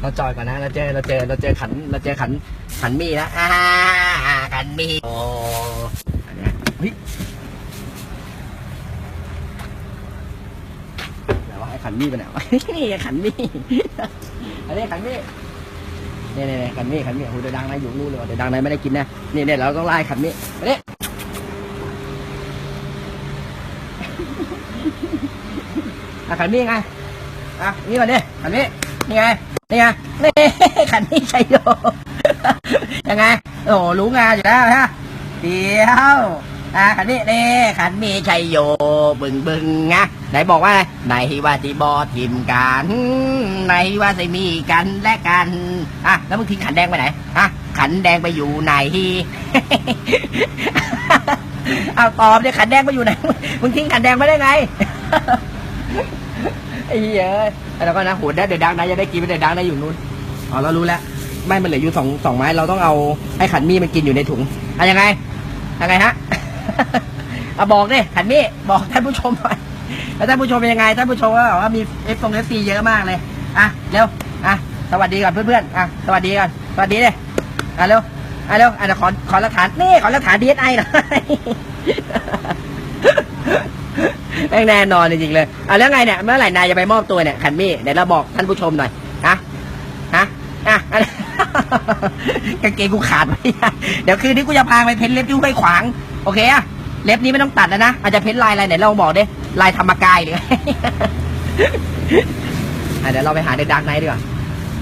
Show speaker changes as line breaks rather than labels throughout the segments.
เราจอดก่อนนะเราเจอเราเจอเราเจอขันเราเจอขันขันมีนะอ่าขันมีโอ้อันเนี้ยเฮ้ยไหนวะไอ้ขันมีไปไหนวะนี่ขันมีอันนี้ขันมีเนี่ยเนี่ยขันมีขันมีโอ้เดี๋ยวดังนะอยู่นู่นเลยว่ะเดี๋ยวดังนะไม่ได้กินนะนี่เนี่ยเราต้องไล่ขันมีอันนี้อะขันมีไงอะนี่ก่อนดิขันนี้ นี่ไง นี่ไง นี่ขันนี้ชัยโย ยังไง โอ้รู้งานอยู่แล้วฮะเดี๋ยวอะขันนี้นี่ขันมีชัยโย บึงบึงไงไหนบอกว่าไหนว่าที่บอทิมกันไหนว่าจะมีกันและกันอะแล้วมึงทิ้งขันแดงไปไหนอะขันแดงไปอยู่ไหนเอาตอบเนี่ยขันแดงไปอยู่ไหนมึงทิ้งขันแดงไปได้ไง ไอ้เหี้ยแล้วก็นะโหเดี๋ยวดังนะจะได้กินไม่ได้ดังนะอยู่นู้นอ๋อเรารู้แล้วไม่มันเหลืออยู่สองสองไม้เราต้องเอาให้ขันมี่มันกินอยู่ในถุงอะยังไงยังไงฮะเอาบอกดิขันมี่บอกท่านผู้ชมหน่อยแล้วท่านผู้ชมเป็นยังไงท่านผู้ชมก็บอกว่ามีเอฟตรงเอฟซีเยอะมากเลยอะเร็วอะสวัสดีก่อนเพื่อนๆอะสวัสดีก่อนสวัสดีเลยอะเร็วอะเร็วอะขอขอหลักฐานนี่ขอหลักฐานดีเอสไอหน่อย แม่งแน่นอนจริงๆเลยอะแล้วไงเนี่ยเมื่อไหร่นายจะไปมอบตัวเนี่ยขันมี่เดี๋ยวเราบอกท่านผู้ชมหน่อยฮะฮะอะกางเกงกูขาดไปเดี๋ยวคืนนี้กูจะพาไปเพ้นเล็บที่ห้วยขวาง โอเคอะเล็บนี้ไม่ต้องตัดแล้วนะอาจจะเพ้นลายอะไรไหนเราบอกดิลายธรรมกายหรือเดี๋ยวเราไปหาเดอะดักไนท์ดีกว่า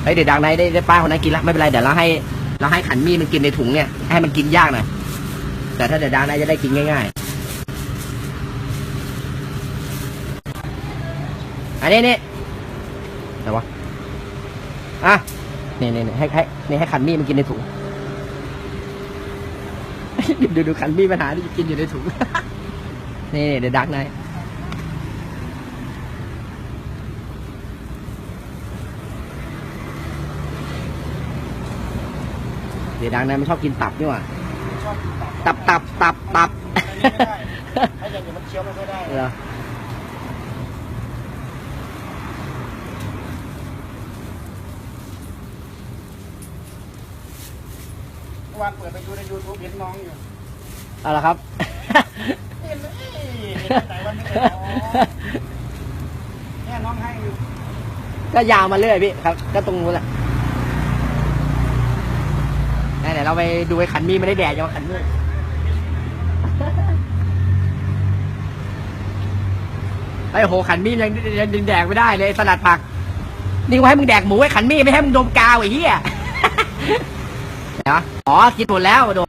เฮ้ยเดอะดักไนท์ได้ได้ป้าคนนั้นกินละไม่เป็นไรเดี๋ยวเราให้เราให้ขันมี่มันกินในถุงเนี่ยให้มันกินยากหน่อยแต่ถ้าเดอะดักไนท์จะได้กินง่าย ๆ อันนี้นี่ไหนวะอะนี่นี่นี่ให้ให้นี่ให้ขันมี่มันกินในถุงดูดูขันมี่ปัญหาที่กินอยู่ในถุง นี่นี่เดี๋ยวดักนายเดี๋ยวดักนายมันชอบกินตับนี่หว่า
ชอบตับ
ตับตับตับตับ
ไม่ได้ถ้าอย่างนี้มันเคี้ยวไม่ค่อยได้
เหรอ
เมื่อ วานเปิดไปดูในยูทูบเห็นน้องอยู่
เอาละครับ
เห็นเลยเห็นไหนวันนี้เลยอ๋อเนี่ยน้องให้อยู่
ก็ยาวมาเรื่อยพี่ครับ ก็ตรงนู้นแหละไหนๆเราไปดูไอ้ขันมีไม่ได้แดดยังว่าขันมีไอ้โหขันมียังยังยังแดกไม่ได้เลยสลัดผักนี่กูให้มึงแดกหมูไอ้ขันมีไม่ให้มึงดมกาวไอ้เหี้ย นะอ๋อคิดหมดแล้วโด